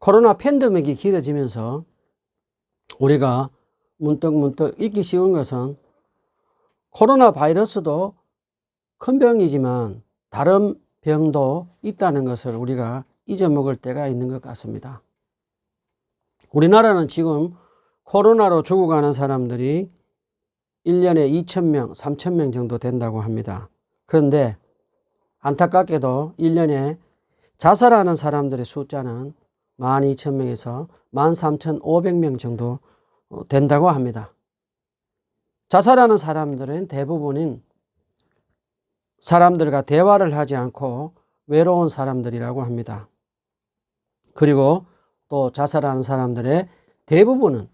코로나 팬데믹이 길어지면서 우리가 문득 문득 잊기 쉬운 것은 코로나 바이러스도 큰 병이지만 다른 병도 있다는 것을 우리가 잊어먹을 때가 있는 것 같습니다. 우리나라는 지금 코로나로 죽어가는 사람들이 1년에 2,000명, 3,000명 정도 된다고 합니다. 그런데 안타깝게도 1년에 자살하는 사람들의 숫자는 12,000명에서 13,500명 정도 어, 된다고 합니다. 자살하는 사람들은 대부분인 사람들과 대화를 하지 않고 외로운 사람들이라고 합니다. 그리고 또 자살하는 사람들의 대부분은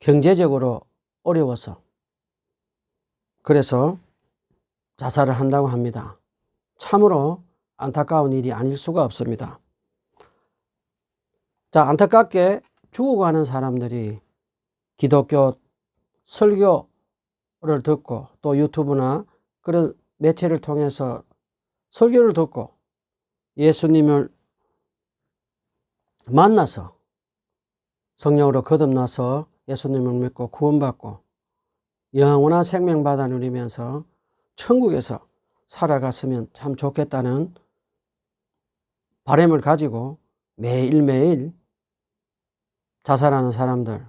경제적으로 어려워서 그래서 자살을 한다고 합니다. 참으로 안타까운 일이 아닐 수가 없습니다. 자, 안타깝게 죽어가는 사람들이 기독교 설교를 듣고 또 유튜브나 그런 매체를 통해서 설교를 듣고 예수님을 만나서 성령으로 거듭나서 예수님을 믿고 구원받고 영원한 생명 받아 누리면서 천국에서 살아갔으면 참 좋겠다는 바람을 가지고 매일매일 자살하는 사람들,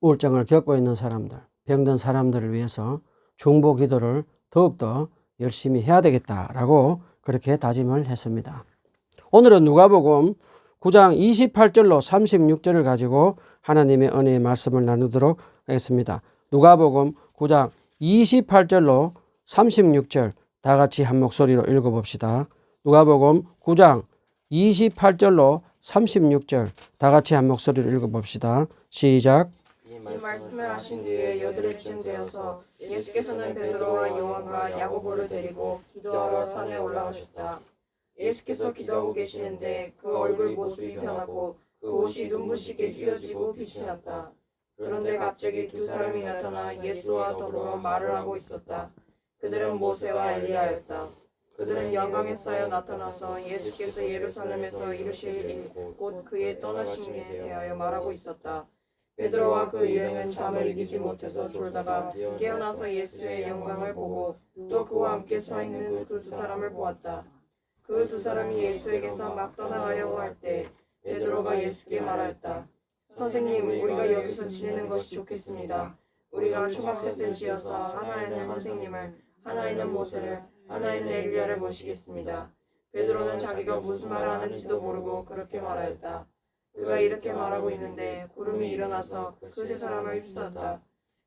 우울증을 겪고 있는 사람들, 병든 사람들을 위해서 중보 기도를 더욱더 열심히 해야 되겠다라고 그렇게 다짐을 했습니다. 오늘은 누가복음 9장 28절로 36절을 가지고 하나님의 은혜의 말씀을 나누도록 하겠습니다. 누가복음 9장 28절로 36절 다 같이 한 목소리로 읽어봅시다. 누가복음 9장 28절로 36절 다 같이 한 목소리로 읽어봅시다. 시작. 이 말씀을 하신 뒤에 여드레쯤 되어서 예수께서는 베드로와 요한과 야고보를 데리고 기도하러 산에 올라가셨다. 예수께서 기도하고 계시는데 그 얼굴 모습이 변하고 그 옷이 눈부시게 휘어지고 빛이 났다. 그런데 갑자기 두 사람이 나타나 예수와 더불어 말을 하고 있었다. 그들은 모세와 엘리야였다. 그들은 영광에 쌓여 나타나서 예수께서 예루살렘에서 이루실 일, 곧 그의 떠나심에 대하여 말하고 있었다. 베드로와 그 유행은 잠을 이기지 못해서 졸다가 깨어나서 예수의 영광을 보고 또 그와 함께 서 있는 그 두 사람을 보았다. 그 두 사람이 예수에게서 막 떠나가려고 할 때 베드로가 예수께 말하였다. 선생님, 우리가 여기서 지내는 것이 좋겠습니다. 우리가 초막셋을 지어서 하나에는 선생님을, 하나에는 모세를, 하나에는 엘리야를 모시겠습니다. 베드로는 자기가 무슨 말을 하는지도 모르고 그렇게 말하였다. 그가 이렇게 말하고 있는데 구름이 일어나서 그 세 사람을 휩싸았다.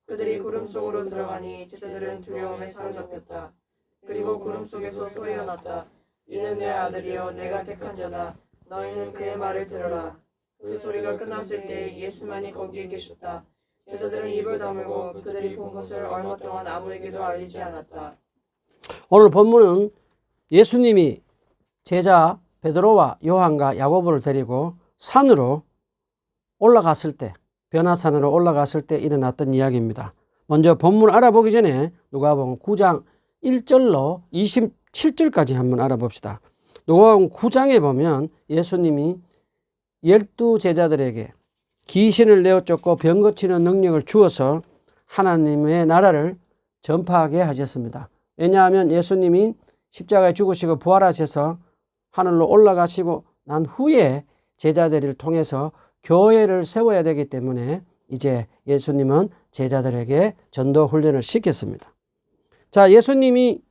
그들이 구름 속으로 들어가니 제자들은 두려움에 사로잡혔다. 그리고 구름 속에서 소리가 났다. 이는 내 아들이여 내가 택한 자다. 너희는 그의 말을 들으라. 그 소리가 끝났을 때 예수만이 거기에 계셨다. 제자들은 입을 다물고 그들이 본 것을 얼마 동안 아무에게도 알리지 않았다. 오늘 본문은 예수님이 제자 베드로와 요한과 야고보를 데리고 산으로 올라갔을 때 변화산으로 올라갔을 때 일어났던 이야기입니다. 먼저 본문 알아보기 전에 누가복음 9장 1절로 27절까지 한번 알아봅시다. 누가복음 9장에 보면 예수님이 열두 제자들에게 귀신을 내어 쫓고 병 고치는 능력을 주어서 하나님의 나라를 전파하게 하셨습니다. 왜냐하면 예수님이 십자가에 죽으시고 부활하셔서 하늘로 올라가시고 난 후에 제자들을 통해서 교회를 세워야 되기 때문에 이제 예수님은 제자들에게 전도 훈련을 시켰습니다. 자, 예수님이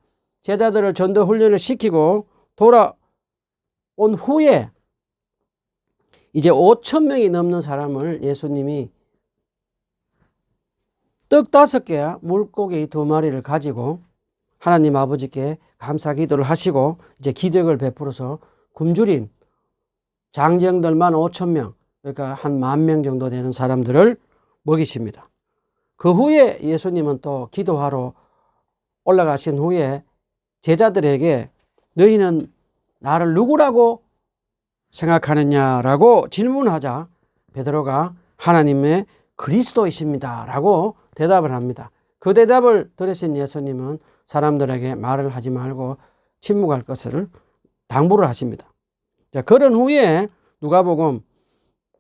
제자들을 전도 훈련을 시키고 돌아온 후에 이제 5천 명이 넘는 사람을 예수님이 떡 다섯 개와 물고기 두 마리를 가지고 하나님 아버지께 감사 기도를 하시고 이제 기적을 베풀어서 굶주린 장정들만 5천 명, 그러니까 한 만 명 정도 되는 사람들을 먹이십니다. 그 후에 예수님은 또 기도하러 올라가신 후에 제자들에게 너희는 나를 누구라고 생각하느냐라고 질문하자 베드로가 하나님의 그리스도이십니다라고 대답을 합니다. 그 대답을 들으신 예수님은 사람들에게 말을 하지 말고 침묵할 것을 당부를 하십니다. 자, 그런 후에 누가복음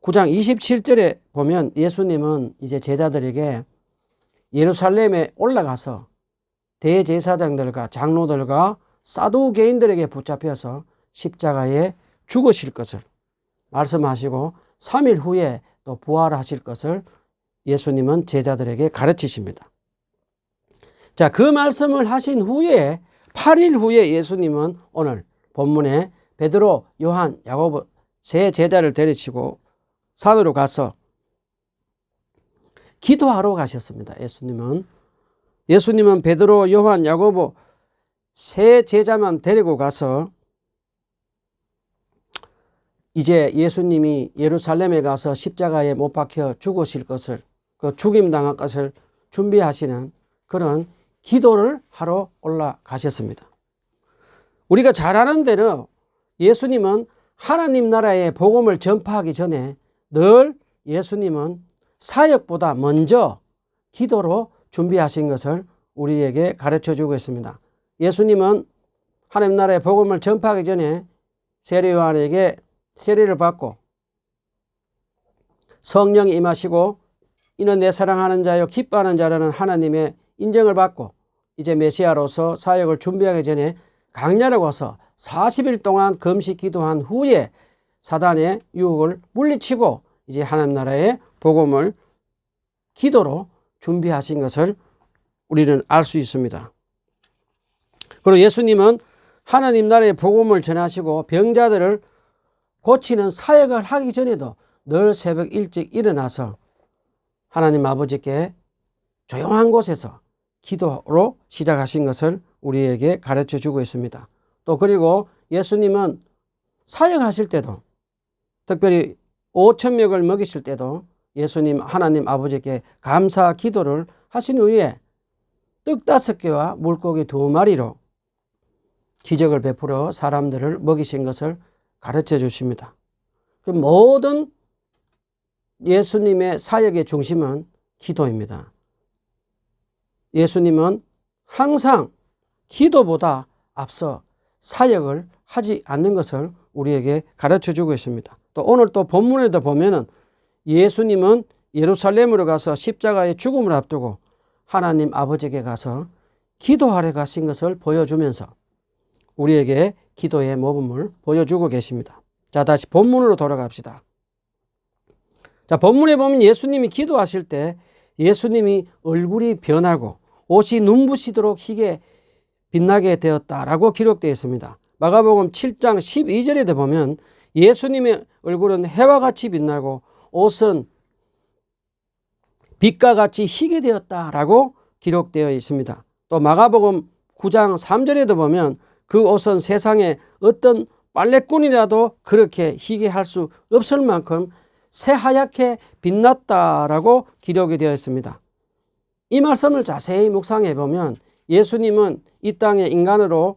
9장 27절에 보면 예수님은 이제 제자들에게 예루살렘에 올라가서 대제사장들과 장로들과 사두개인들에게 붙잡혀서 십자가에 죽으실 것을 말씀하시고 3일 후에 또 부활하실 것을 예수님은 제자들에게 가르치십니다. 자, 그 말씀을 하신 후에 8일 후에 예수님은 오늘 본문에 베드로, 요한, 야고보 세 제자를 데리치고 산으로 가서 기도하러 가셨습니다. 예수님은 예수님은 베드로, 요한, 야고보 세 제자만 데리고 가서 이제 예수님이 예루살렘에 가서 십자가에 못 박혀 죽으실 것을 그 죽임 당할 것을 준비하시는 그런 기도를 하러 올라가셨습니다. 우리가 잘 아는 대로 예수님은 하나님 나라의 복음을 전파하기 전에 늘 예수님은 사역보다 먼저 기도로 준비하신 것을 우리에게 가르쳐 주고 있습니다. 예수님은 하나님 나라의 복음을 전파하기 전에 세례 요한에게 세례를 받고 성령이 임하시고 이는 내 사랑하는 자요 기뻐하는 자라는 하나님의 인정을 받고 이제 메시아로서 사역을 준비하기 전에 강야를 가서 40일 동안 금식 기도한 후에 사단의 유혹을 물리치고 이제 하나님 나라의 복음을 기도로 준비하신 것을 우리는 알 수 있습니다. 그리고 예수님은 하나님 나라의 복음을 전하시고 병자들을 고치는 사역을 하기 전에도 늘 새벽 일찍 일어나서 하나님 아버지께 조용한 곳에서 기도로 시작하신 것을 우리에게 가르쳐 주고 있습니다. 또 그리고 예수님은 사역하실 때도 특별히 5천 명을 먹이실 때도 예수님 하나님 아버지께 감사 기도를 하신 후에 떡 다섯 개와 물고기 두 마리로 기적을 베풀어 사람들을 먹이신 것을 가르쳐 주십니다. 그 모든 예수님의 사역의 중심은 기도입니다. 예수님은 항상 기도보다 앞서 사역을 하지 않는 것을 우리에게 가르쳐 주고 있습니다. 또 오늘 또 본문에도 보면은 예수님은 예루살렘으로 가서 십자가의 죽음을 앞두고 하나님 아버지에게 가서 기도하러 가신 것을 보여주면서 우리에게 기도의 모범을 보여주고 계십니다. 자, 다시 본문으로 돌아갑시다. 자, 본문에 보면 예수님이 기도하실 때 예수님이 얼굴이 변하고 옷이 눈부시도록 희게 빛나게 되었다라고 기록되어 있습니다. 마가복음 7장 12절에 보면 예수님의 얼굴은 해와 같이 빛나고 옷은 빛과 같이 희게 되었다라고 기록되어 있습니다. 또 마가복음 9장 3절에도 보면 그 옷은 세상에 어떤 빨래꾼이라도 그렇게 희게 할 수 없을 만큼 새하얗게 빛났다라고 기록이 되어 있습니다. 이 말씀을 자세히 묵상해 보면 예수님은 이 땅의 인간으로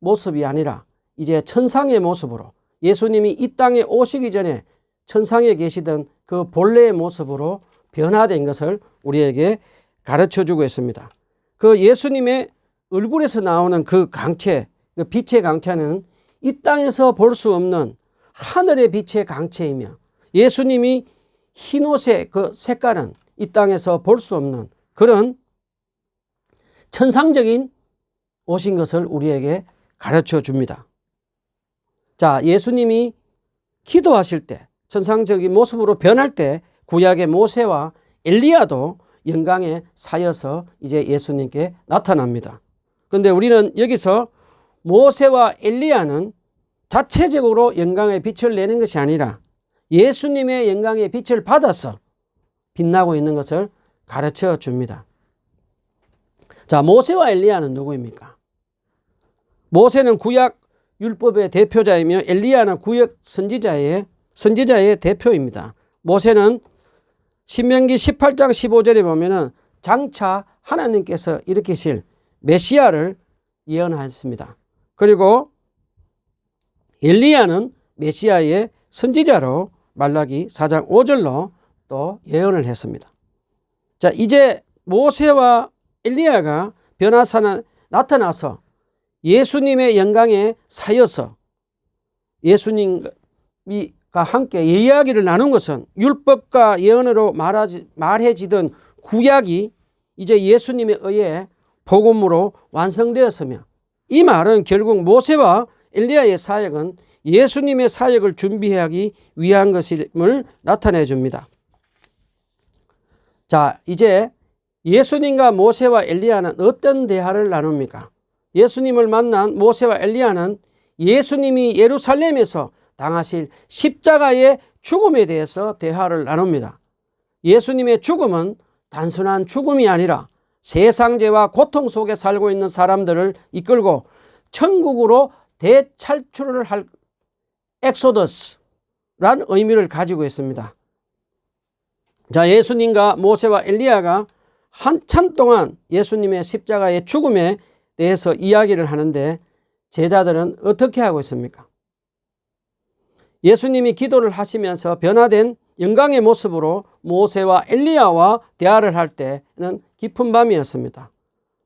모습이 아니라 이제 천상의 모습으로 예수님이 이 땅에 오시기 전에 천상에 계시던 그 본래의 모습으로 변화된 것을 우리에게 가르쳐 주고 있습니다. 그 예수님의 얼굴에서 나오는 그 강체, 그 빛의 강체는 이 땅에서 볼 수 없는 하늘의 빛의 강체이며 예수님이 흰 옷의 그 색깔은 이 땅에서 볼 수 없는 그런 천상적인 옷인 것을 우리에게 가르쳐 줍니다. 자, 예수님이 기도하실 때 천상적인 모습으로 변할 때 구약의 모세와 엘리야도 영광에 사여서 이제 예수님께 나타납니다. 그런데 우리는 여기서 모세와 엘리야는 자체적으로 영광의 빛을 내는 것이 아니라 예수님의 영광의 빛을 받아서 빛나고 있는 것을 가르쳐 줍니다. 자, 모세와 엘리야는 누구입니까? 모세는 구약 율법의 대표자이며 엘리야는 구약 선지자의 선지자의 대표입니다. 모세는 신명기 18장 15절에 보면은 장차 하나님께서 일으키실 메시아를 예언하였습니다. 그리고 엘리야는 메시아의 선지자로 말라기 4장 5절로 또 예언을 했습니다. 자, 이제 모세와 엘리야가 변화사나 나타나서 예수님의 영광에 사여서 예수님과 함께 이야기를 나눈 것은 율법과 예언으로 말하지, 말해지던 구약이 이제 예수님에 의해 복음으로 완성되었으며 이 말은 결국 모세와 엘리야의 사역은 예수님의 사역을 준비하기 위한 것임을 나타내 줍니다. 자, 이제 예수님과 모세와 엘리야는 어떤 대화를 나눕니까? 예수님을 만난 모세와 엘리야는 예수님이 예루살렘에서 당하실 십자가의 죽음에 대해서 대화를 나눕니다. 예수님의 죽음은 단순한 죽음이 아니라 세상죄와 고통 속에 살고 있는 사람들을 이끌고 천국으로 대찰출을 할 엑소더스란 의미를 가지고 있습니다. 자, 예수님과 모세와 엘리야가 한참 동안 예수님의 십자가의 죽음에 대해서 이야기를 하는데 제자들은 어떻게 하고 있습니까? 예수님이 기도를 하시면서 변화된 영광의 모습으로 모세와 엘리야와 대화를 할 때는 깊은 밤이었습니다.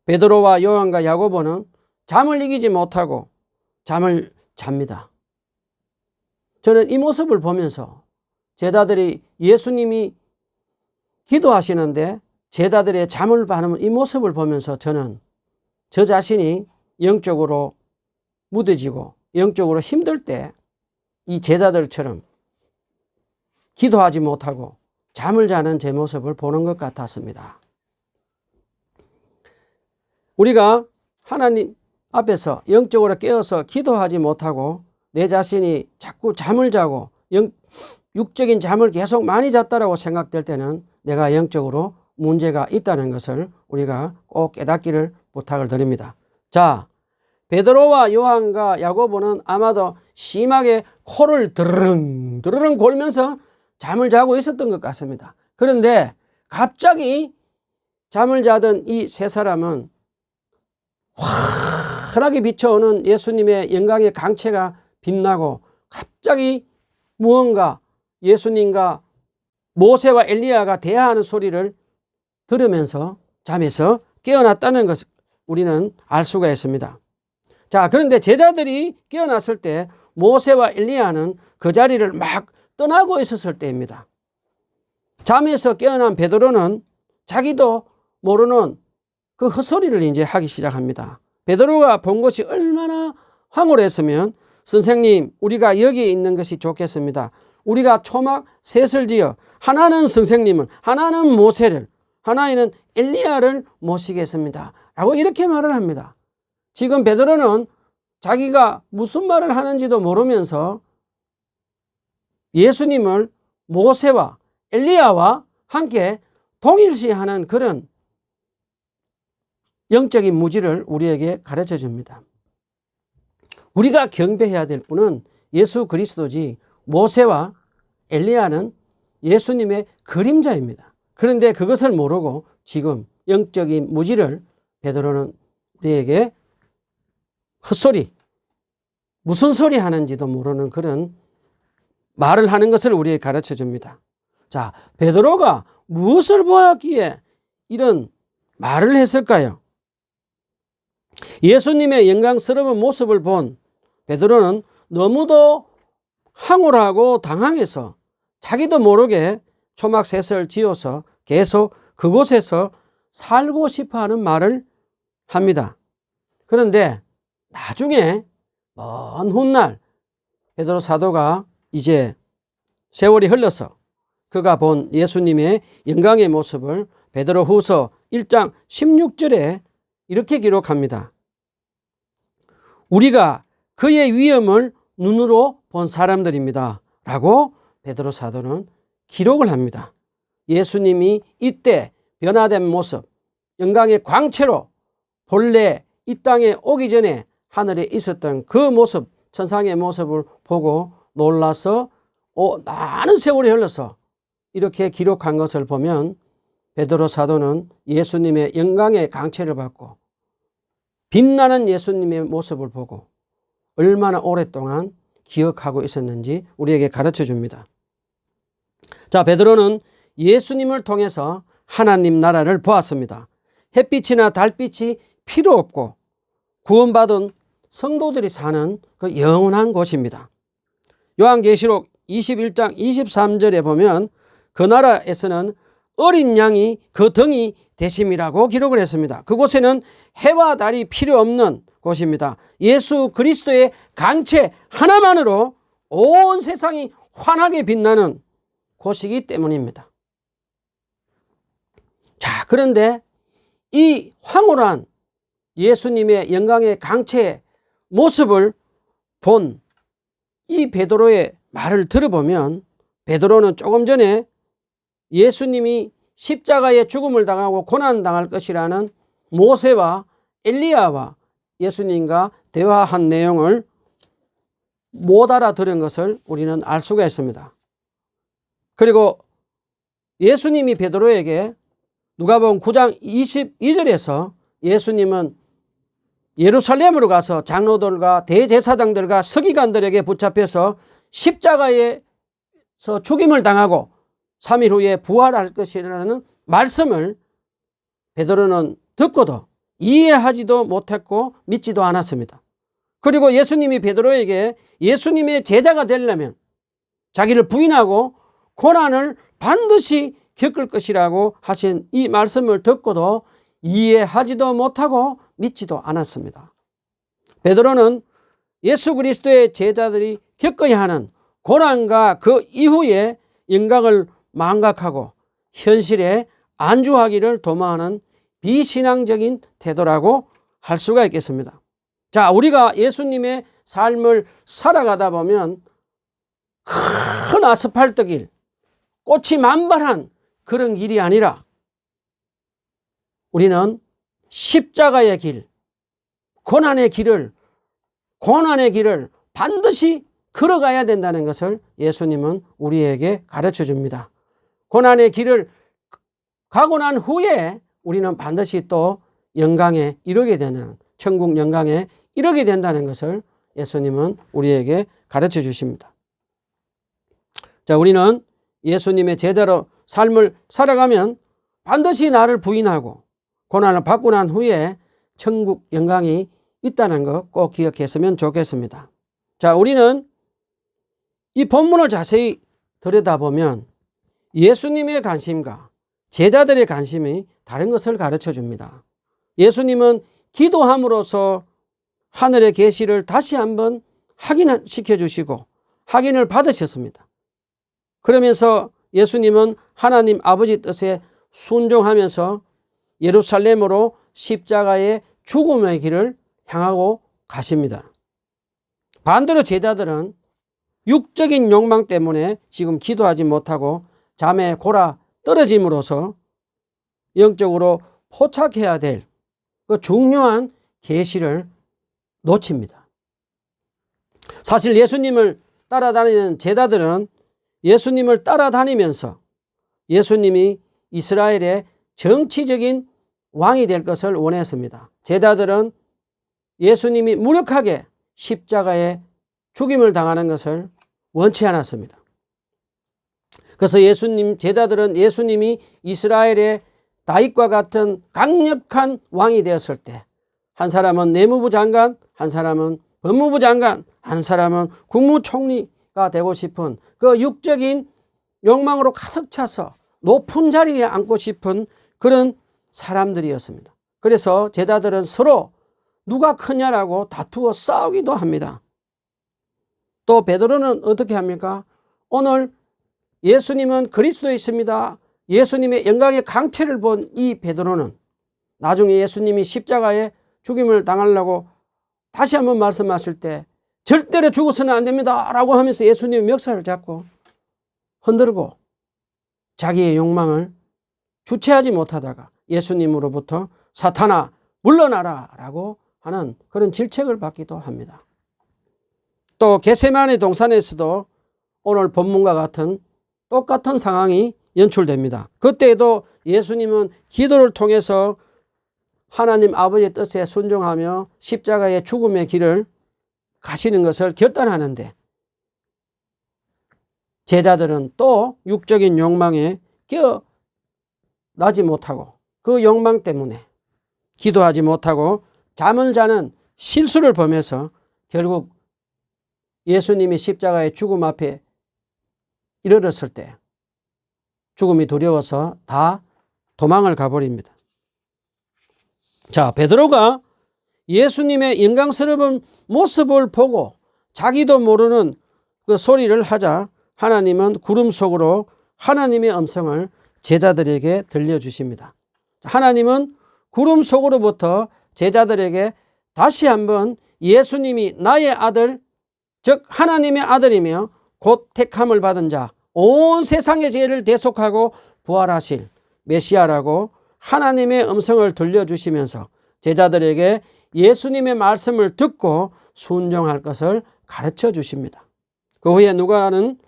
베드로와 요한과 야고보는 잠을 이기지 못하고 잠을 잡니다. 저는 이 모습을 보면서 제자들이 예수님이 기도하시는데 제자들의 잠을 바라는 이 모습을 보면서 저는 저 자신이 영적으로 무뎌지고 영적으로 힘들 때 이 제자들처럼 기도하지 못하고 잠을 자는 제 모습을 보는 것 같았습니다. 우리가 하나님 앞에서 영적으로 깨어서 기도하지 못하고 내 자신이 자꾸 잠을 자고 영, 육적인 잠을 계속 많이 잤다라고 생각될 때는 내가 영적으로 문제가 있다는 것을 우리가 꼭 깨닫기를 부탁을 드립니다. 자, 베드로와 요한과 야고보는 아마도 심하게 코를 드르릉 드르릉 골면서 잠을 자고 있었던 것 같습니다. 그런데 갑자기 잠을 자던 이 세 사람은 환하게 비춰오는 예수님의 영광의 강체가 빛나고 갑자기 무언가 예수님과 모세와 엘리야가 대화하는 소리를 들으면서 잠에서 깨어났다는 것을 우리는 알 수가 있습니다. 자, 그런데 제자들이 깨어났을 때 모세와 엘리야는 그 자리를 막 떠나고 있었을 때입니다. 잠에서 깨어난 베드로는 자기도 모르는 그 헛소리를 이제 하기 시작합니다. 베드로가 본 것이 얼마나 황홀했으면 선생님, 우리가 여기 있는 것이 좋겠습니다. 우리가 초막 셋을 지어 하나는 선생님을, 하나는 모세를, 하나는 엘리야를 모시겠습니다. 라고 이렇게 말을 합니다. 지금 베드로는 자기가 무슨 말을 하는지도 모르면서 예수님을 모세와 엘리야와 함께 동일시하는 그런 영적인 무지를 우리에게 가르쳐 줍니다. 우리가 경배해야 될 분은 예수 그리스도지 모세와 엘리야는 예수님의 그림자입니다. 그런데 그것을 모르고 지금 영적인 무지를 베드로는 우리에게 헛소리, 무슨 소리 하는지도 모르는 그런 말을 하는 것을 우리에게 가르쳐 줍니다. 자, 베드로가 무엇을 보았기에 이런 말을 했을까요? 예수님의 영광스러운 모습을 본 베드로는 너무도 황홀하고 당황해서 자기도 모르게 초막셋을 지어서 계속 그곳에서 살고 싶어 하는 말을 합니다. 그런데 나중에 먼 훗날 베드로 사도가 이제 세월이 흘러서 그가 본 예수님의 영광의 모습을 베드로 후서 1장 16절에 이렇게 기록합니다. 우리가 그의 위엄을 눈으로 본 사람들입니다. 라고 베드로 사도는 기록을 합니다. 예수님이 이때 변화된 모습, 영광의 광채로 본래 이 땅에 오기 전에 하늘에 있었던 그 모습, 천상의 모습을 보고 놀라서 오, 많은 세월이 흘러서 이렇게 기록한 것을 보면 베드로 사도는 예수님의 영광의 강체를 받고 빛나는 예수님의 모습을 보고 얼마나 오랫동안 기억하고 있었는지 우리에게 가르쳐 줍니다. 자, 베드로는 예수님을 통해서 하나님 나라를 보았습니다. 햇빛이나 달빛이 필요 없고 구원받은 성도들이 사는 그 영원한 곳입니다. 요한계시록 21장 23절에 보면 그 나라에서는 어린 양이 그 등이 되심이라고 기록을 했습니다. 그곳에는 해와 달이 필요 없는 곳입니다. 예수 그리스도의 강체 하나만으로 온 세상이 환하게 빛나는 곳이기 때문입니다. 자, 그런데 이 황홀한 예수님의 영광의 강체의 모습을 본 이 베드로의 말을 들어보면 베드로는 조금 전에 예수님이 십자가의 죽음을 당하고 고난 당할 것이라는 모세와 엘리야와 예수님과 대화한 내용을 못 알아들은 것을 우리는 알 수가 있습니다. 그리고 예수님이 베드로에게 누가복음 9장 22절에서 예수님은 예루살렘으로 가서 장로들과 대제사장들과 서기관들에게 붙잡혀서 십자가에서 죽임을 당하고 3일 후에 부활할 것이라는 말씀을 베드로는 듣고도 이해하지도 못했고 믿지도 않았습니다. 그리고 예수님이 베드로에게 예수님의 제자가 되려면 자기를 부인하고 고난을 반드시 겪을 것이라고 하신 이 말씀을 듣고도 이해하지도 못하고 믿지도 않았습니다. 베드로는 예수 그리스도의 제자들이 겪어야 하는 고난과 그 이후의 영광을 망각하고 현실에 안주하기를 도모하는 비신앙적인 태도라고 할 수가 있겠습니다. 자, 우리가 예수님의 삶을 살아가다 보면 큰 아스팔트 길, 꽃이 만발한 그런 길이 아니라 우리는 십자가의 길, 고난의 길을, 고난의 길을 반드시 걸어가야 된다는 것을 예수님은 우리에게 가르쳐 줍니다. 고난의 길을 가고 난 후에 우리는 반드시 또 영광에 이르게 되는 천국 영광에 이르게 된다는 것을 예수님은 우리에게 가르쳐 주십니다. 자, 우리는 예수님의 제자로 삶을 살아가면 반드시 나를 부인하고 고난을 받고 난 후에 천국 영광이 있다는 것 꼭 기억했으면 좋겠습니다. 자, 우리는 이 본문을 자세히 들여다보면 예수님의 관심과 제자들의 관심이 다른 것을 가르쳐 줍니다. 예수님은 기도함으로써 하늘의 계시를 다시 한번 확인시켜 주시고 확인을 받으셨습니다. 그러면서 예수님은 하나님 아버지 뜻에 순종하면서 예루살렘으로 십자가의 죽음의 길을 향하고 가십니다. 반대로 제자들은 육적인 욕망 때문에 지금 기도하지 못하고 잠에 골아 떨어짐으로써 영적으로 포착해야 될 그 중요한 계시를 놓칩니다. 사실 예수님을 따라다니는 제자들은 예수님을 따라다니면서 예수님이 이스라엘의 정치적인 왕이 될 것을 원했습니다. 제자들은 예수님이 무력하게 십자가에 죽임을 당하는 것을 원치 않았습니다. 그래서 예수님 제자들은 예수님이 이스라엘의 다윗과 같은 강력한 왕이 되었을 때 한 사람은 내무부 장관, 한 사람은 법무부 장관, 한 사람은 국무총리가 되고 싶은 그 육적인 욕망으로 가득 차서 높은 자리에 앉고 싶은 그런 사람들이었습니다. 그래서 제자들은 서로 누가 크냐라고 다투어 싸우기도 합니다. 또 베드로는 어떻게 합니까? 오늘 예수님은 그리스도이십니다. 예수님의 영광의 강체를 본 이 베드로는 나중에 예수님이 십자가에 죽임을 당하려고 다시 한번 말씀하실 때 절대로 죽어서는 안 됩니다. 라고 하면서 예수님의 멱살을 잡고 흔들고 자기의 욕망을 주체하지 못하다가 예수님으로부터 사탄아 물러나라 라고 하는 그런 질책을 받기도 합니다. 또 게세마네 동산에서도 오늘 본문과 같은 똑같은 상황이 연출됩니다. 그때에도 예수님은 기도를 통해서 하나님 아버지의 뜻에 순종하며 십자가의 죽음의 길을 가시는 것을 결단하는데 제자들은 또 육적인 욕망에 깨어 나지 못하고 그 욕망 때문에 기도하지 못하고 잠을 자는 실수를 범해서 결국 예수님이 십자가의 죽음 앞에 이르렀을 때 죽음이 두려워서 다 도망을 가버립니다. 자, 베드로가 예수님의 영광스러운 모습을 보고 자기도 모르는 그 소리를 하자 하나님은 구름 속으로 하나님의 음성을 제자들에게 들려주십니다. 하나님은 구름 속으로부터 제자들에게 다시 한번 예수님이 나의 아들, 즉 하나님의 아들이며 곧 택함을 받은 자, 온 세상의 죄를 대속하고 부활하실 메시아라고 하나님의 음성을 들려주시면서 제자들에게 예수님의 말씀을 듣고 순종할 것을 가르쳐 주십니다. 그 후에 누가는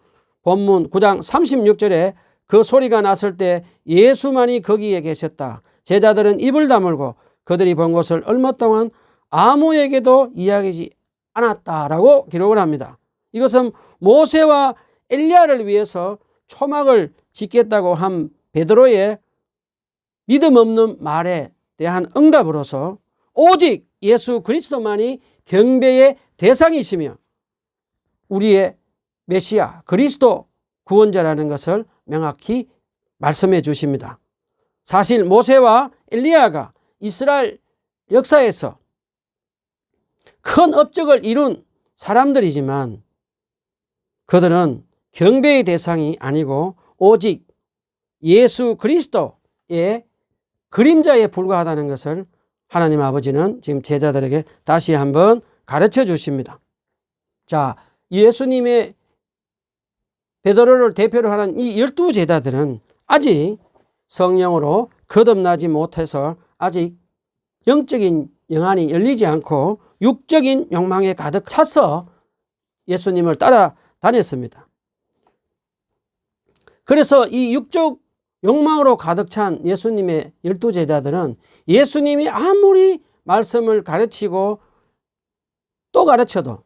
본문 9장 36절에 그 소리가 났을 때 예수만이 거기에 계셨다. 제자들은 입을 다물고 그들이 본 것을 얼마 동안 아무에게도 이야기하지 않았다라고 기록을 합니다. 이것은 모세와 엘리야를 위해서 초막을 짓겠다고 한 베드로의 믿음 없는 말에 대한 응답으로서 오직 예수 그리스도만이 경배의 대상이시며 우리의 메시아 그리스도 구원자라는 것을 명확히 말씀해 주십니다. 사실 모세와 엘리야가 이스라엘 역사에서 큰 업적을 이룬 사람들이지만 그들은 경배의 대상이 아니고 오직 예수 그리스도의 그림자에 불과하다는 것을 하나님 아버지는 지금 제자들에게 다시 한번 가르쳐 주십니다. 자, 예수님의 베드로를 대표로 하는 이 열두 제자들은 아직 성령으로 거듭나지 못해서 아직 영적인 영안이 열리지 않고 육적인 욕망에 가득 차서 예수님을 따라다녔습니다. 그래서 이 육적 욕망으로 가득 찬 예수님의 열두 제자들은 예수님이 아무리 말씀을 가르치고 또 가르쳐도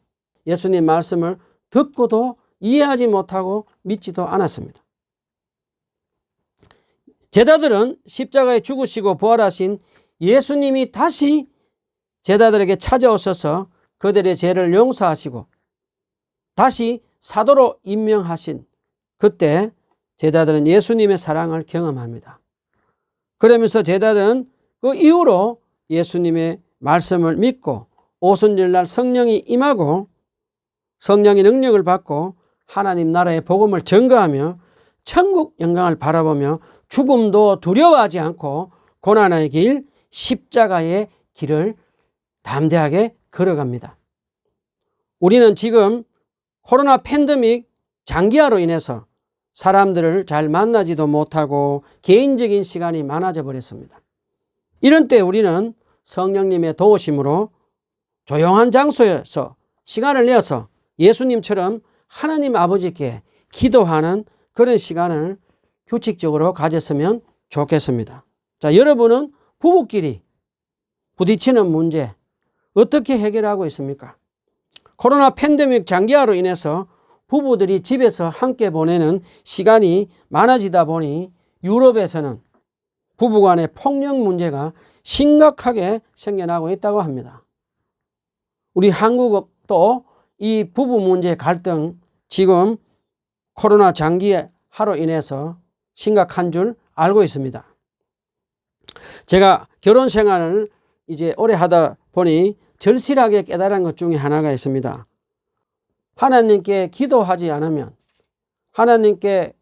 예수님 말씀을 듣고도 이해하지 못하고 믿지도 않았습니다. 제자들은 십자가에 죽으시고 부활하신 예수님이 다시 제자들에게 찾아오셔서 그들의 죄를 용서하시고 다시 사도로 임명하신 그때 제자들은 예수님의 사랑을 경험합니다. 그러면서 제자들은 그 이후로 예수님의 말씀을 믿고 오순절날 성령이 임하고 성령의 능력을 받고 하나님 나라의 복음을 증거하며 천국 영광을 바라보며 죽음도 두려워하지 않고 고난의 길 십자가의 길을 담대하게 걸어갑니다. 우리는 지금 코로나 팬데믹 장기화로 인해서 사람들을 잘 만나지도 못하고 개인적인 시간이 많아져 버렸습니다. 이런 때 우리는 성령님의 도우심으로 조용한 장소에서 시간을 내어서 예수님처럼 하나님 아버지께 기도하는 그런 시간을 규칙적으로 가졌으면 좋겠습니다. 자, 여러분은 부부끼리 부딪히는 문제 어떻게 해결하고 있습니까? 코로나 팬데믹 장기화로 인해서 부부들이 집에서 함께 보내는 시간이 많아지다 보니 유럽에서는 부부 간의 폭력 문제가 심각하게 생겨나고 있다고 합니다. 우리 한국도 이 부부 문제 갈등 지금 코로나 장기화로 인해서 심각한 줄 알고 있습니다. 제가 결혼 생활을 이제 오래 하다 보니 절실하게 깨달은 것 중에 하나가 있습니다. 하나님께 기도하지 않으면 하나님께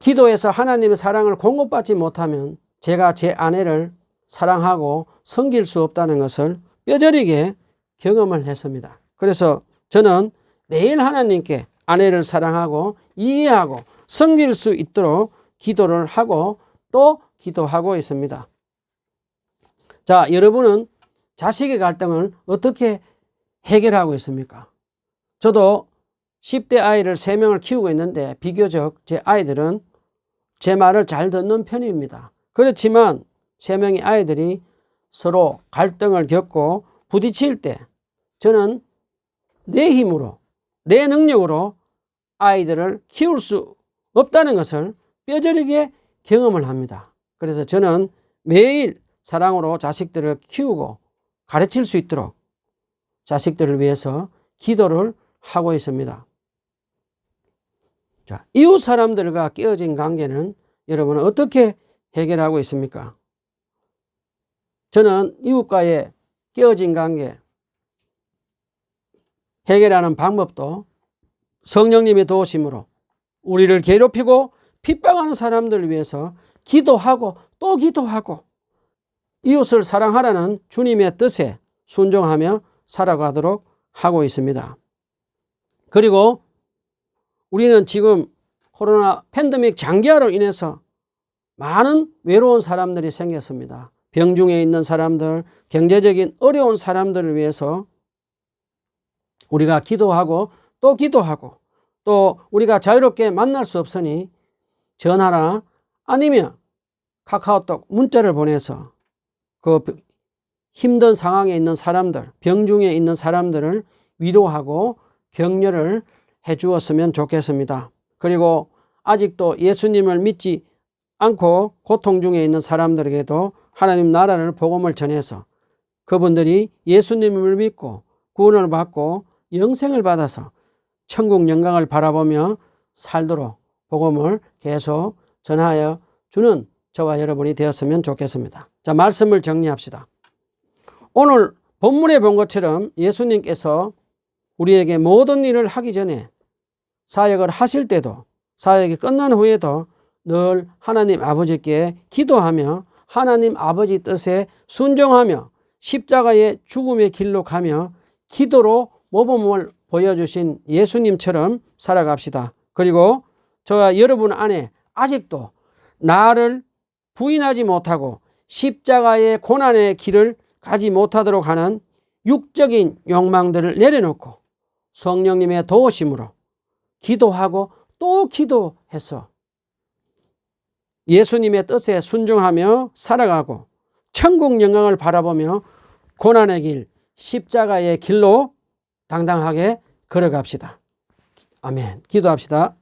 기도해서 하나님의 사랑을 공급받지 못하면 제가 제 아내를 사랑하고 섬길 수 없다는 것을 뼈저리게 경험을 했습니다. 그래서 저는 매일 하나님께 아내를 사랑하고 이해하고 섬길 수 있도록 기도를 하고 또 기도하고 있습니다. 자, 여러분은 자식의 갈등을 어떻게 해결하고 있습니까? 저도 10대 아이를 3명을 키우고 있는데 비교적 제 아이들은 제 말을 잘 듣는 편입니다. 그렇지만 3명의 아이들이 서로 갈등을 겪고 부딪힐 때 저는 내 힘으로, 내 능력으로 아이들을 키울 수 없다는 것을 뼈저리게 경험을 합니다. 그래서 저는 매일 사랑으로 자식들을 키우고 가르칠 수 있도록 자식들을 위해서 기도를 하고 있습니다. 자, 이웃 사람들과 깨어진 관계는 여러분은 어떻게 해결하고 있습니까? 저는 이웃과의 깨어진 관계 해결하는 방법도 성령님의 도우심으로 우리를 괴롭히고 핍박하는 사람들을 위해서 기도하고 또 기도하고 이웃을 사랑하라는 주님의 뜻에 순종하며 살아가도록 하고 있습니다. 그리고 우리는 지금 코로나 팬데믹 장기화로 인해서 많은 외로운 사람들이 생겼습니다. 병중에 있는 사람들, 경제적인 어려운 사람들을 위해서 우리가 기도하고 또 기도하고 또 우리가 자유롭게 만날 수 없으니 전화나 아니면 카카오톡 문자를 보내서 그 힘든 상황에 있는 사람들, 병중에 있는 사람들을 위로하고 격려를 해 주었으면 좋겠습니다. 그리고 아직도 예수님을 믿지 않고 고통 중에 있는 사람들에게도 하나님 나라를 복음을 전해서 그분들이 예수님을 믿고 구원을 받고 영생을 받아서 천국 영광을 바라보며 살도록 복음을 계속 전하여 주는 저와 여러분이 되었으면 좋겠습니다. 자, 말씀을 정리합시다. 오늘 본문에 본 것처럼 예수님께서 우리에게 모든 일을 하기 전에 사역을 하실 때도 사역이 끝난 후에도 늘 하나님 아버지께 기도하며 하나님 아버지 뜻에 순종하며 십자가의 죽음의 길로 가며 기도로 모범을 보여주신 예수님처럼 살아갑시다. 그리고 저와 여러분 안에 아직도 나를 부인하지 못하고 십자가의 고난의 길을 가지 못하도록 하는 육적인 욕망들을 내려놓고 성령님의 도우심으로 기도하고 또 기도해서 예수님의 뜻에 순종하며 살아가고 천국 영광을 바라보며 고난의 길, 십자가의 길로 당당하게 걸어갑시다. 아멘. 기도합시다.